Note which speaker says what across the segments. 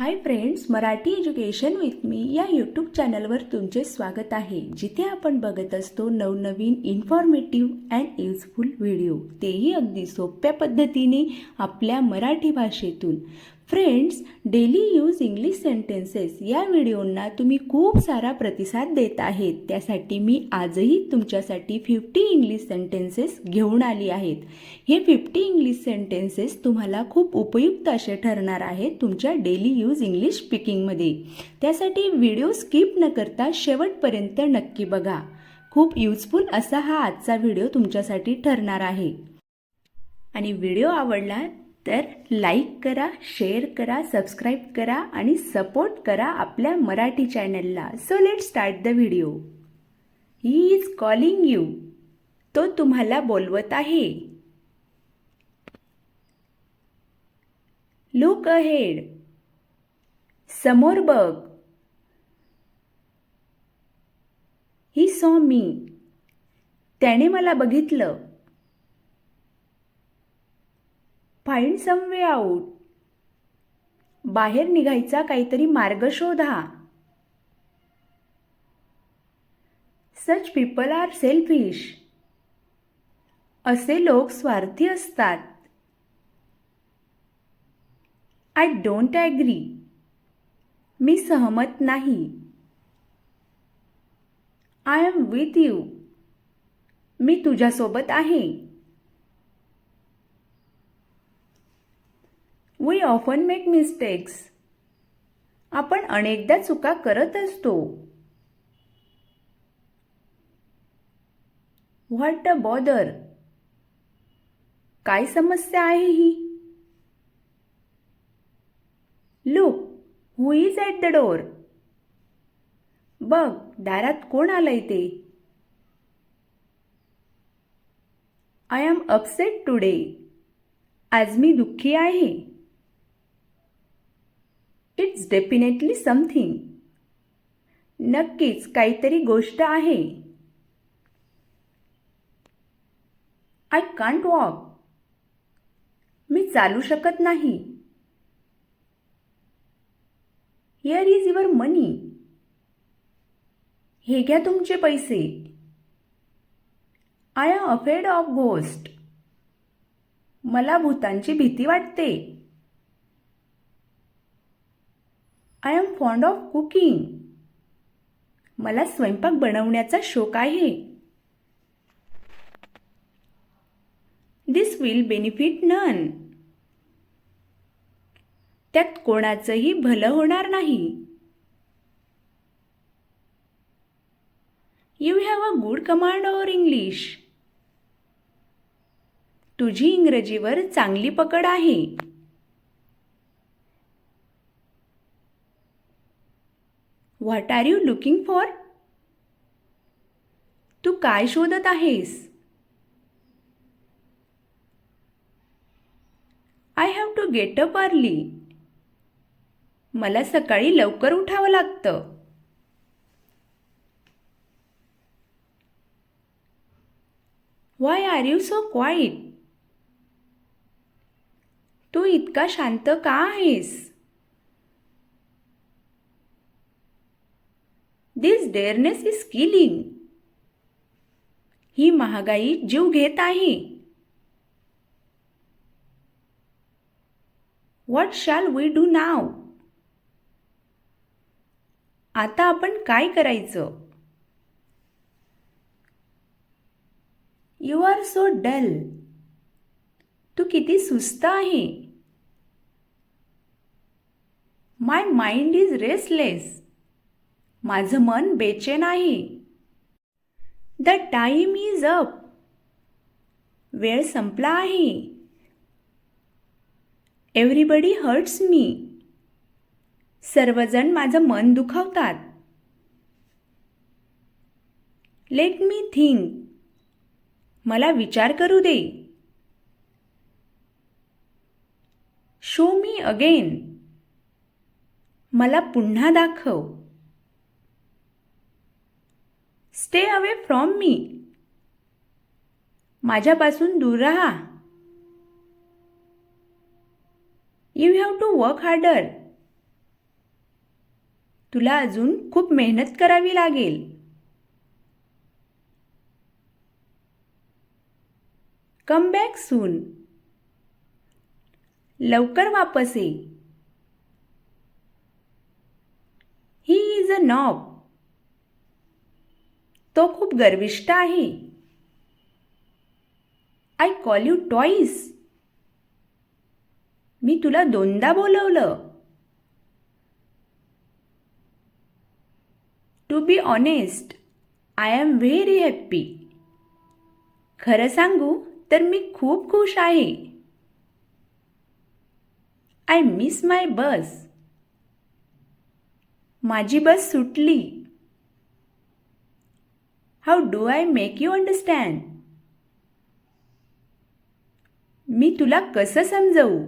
Speaker 1: Hi friends Marathi education with me या YouTube चॅनलवर तुमचे स्वागत आहे. जिथे आपण बघत असतो नवनवीन इन्फॉर्मेटिव्ह अँड युजफुल व्हिडिओ तेही अगदी सोप्या पद्धतीने आपल्या मराठी भाषेतून. Friends daily use English sentences या व्हिडिओंना तुम्ही खूप सारा प्रतिसाद देत आहेत. त्यासाठी मी आजही तुमच्यासाठी फिफ्टी इंग्लिश सेंटेन्सेस घेऊन आली आहेत. हे फिफ्टी इंग्लिश सेंटेन्सेस तुम्हाला खूप उपयुक्त असे ठरणार आहेत तुमच्या डेली यूज इंग्लिश स्पीकिंगमध्ये त्यासाठी व्हिडिओ स्किप न करता शेवटपर्यंत नक्की बघा. खूप युजफुल असा हा आजचा व्हिडिओ तुमच्यासाठी ठरणार आहे. आणि व्हिडिओ आवडला तर लाईक करा शेअर करा सबस्क्राईब करा आणि सपोर्ट करा आपल्या मराठी चॅनलला so let start the video he is calling you तो तुम्हाला बोलवत आहे. लुक अहेड समोर बघ. ही सॉ मी त्याने मला बघितलं. Find some way out. बाहेर निघायचा काहीतरी मार्ग शोधा. सच पीपल आर सेल्फिश असे लोक स्वार्थी असतात. आय डोंट ॲग्री मी सहमत नाही. आय एम विथ यू मी तुझ्यासोबत आहे. वी ऑफन मेक मिस्टेक्स आपण अनेकदा चुका करत असतो. व्हॉट अ बॉदर काय समस्या आहे ही? Look who is at the door बघ दारात कोण आलंय ते? आय एम अपसेट टुडे आज मी दुःखी आहे. It's definitely something. नक्कीच काहीतरी गोष्ट आहे. आय कांट वॉक मी चालू शकत नाही. हिअर इज युअर मनी हे घ्या तुमचे पैसे. I am afraid of ghost मला भूतांची भीती वाटते. I am fond of cooking. मला स्वयंपाक बनवण्याचा शौक आहे. दिस विल बेनिफिट नन त्यात कोणाचंही भलं होणार नाही. You have a good command over English तुझी इंग्रजीवर चांगली पकड आहे. What are you looking for तू काय शोधत आहेस? I have to get up early मला सकाळी लवकर उठावं लागतं. Why are you so quiet तू इतका शांत का आहेस? दिस डेअरनेस इज किलिंग ही महागाई जीव घेत आहे. What shall we do now आता आपण काय करायचं? यू आर सो डल तू किती सुस्त आहे. माय माइंड इज रेसलेस माझं मन बेचैन आहे द टाईम इज अप वेळ संपला आहे. एव्हरीबडी हर्ट्स मी सर्वजण माझं मन दुखावतात. लेट मी थिंक मला विचार करू दे. शो मी अगेन मला पुन्हा दाखव. स्टे अवे फ्रॉम मी माझ्यापासून दूर राहा. You have to work harder तुला अजून खूप मेहनत करावी लागेल. कम बॅक सून लवकर वापस ये. ही इज अ नॉब तो खूप गर्विष्ट आहे. आय कॉल यू टॉईस मी तुला दोनदा बोलवलं. To be honest I am very happy खरं सांगू तर मी खूप खुश आहे. आय मिस माय बस माझी बस सुटली. How do I make you understand मी तुला कसं समजवू?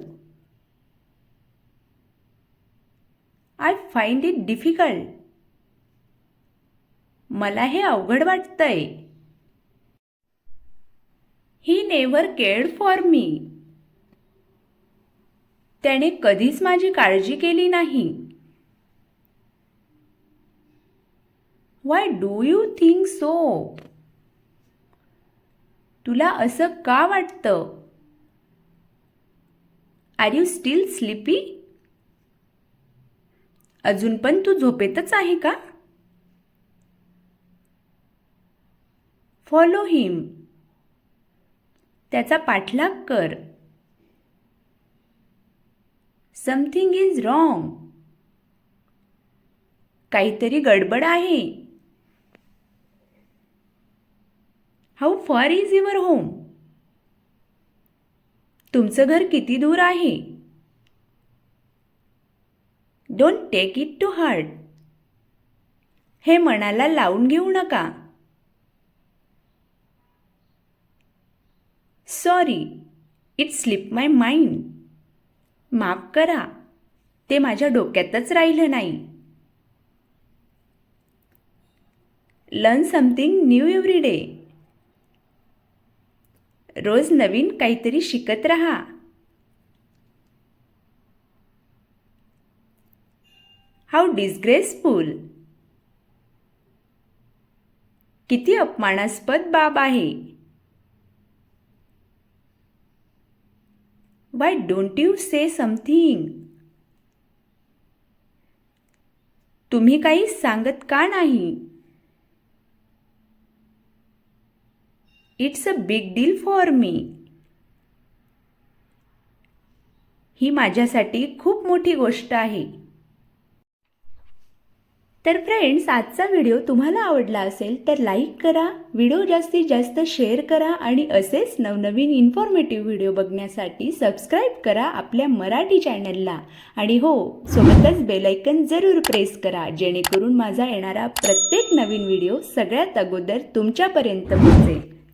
Speaker 1: आय फाइंड इट डिफिकल्ट मला हे अवघड वाटतंय. He never cared for me त्याने कधीच माझी काळजी केली नाही. Why do you think so तुला असं का वाटतं? आर यू स्टील स्लिपी अजून पण तू झोपेतच आहे का? फॉलो हिम त्याचा पाठलाग कर. समथिंग इज रॉंग काहीतरी गडबड आहे. How far is your home तुमचं घर किती दूर आहे? Don't take it to heart हे मनाला लावून घेऊ नका. Sorry it slip my mind माफ करा. ते माझ्या डोक्यातच राहिलं नाही. Learn something new every day रोज नवीन काहीतरी शिकत राहा. हाऊ डिस्ग्रेसफुल किती अपमानास्पद बाब आहे. Why don't you say something तुम्ही काही सांगत का नाही? It's a big deal for me ही माझ्यासाठी खूप मोठी गोष्ट आहे. तर फ्रेंड्स आजचा व्हिडिओ तुम्हाला आवडला असेल तर लाईक करा व्हिडिओ जास्तीत जास्त शेअर करा आणि असेच नवनवीन इन्फॉर्मेटिव्ह व्हिडिओ बघण्यासाठी सबस्क्राईब करा आपल्या मराठी चॅनलला आणि हो सोबतच बेलायकन जरूर प्रेस करा जेणेकरून माझा येणारा प्रत्येक नवीन व्हिडिओ सगळ्यात अगोदर तुमच्यापर्यंत पोहोचेल.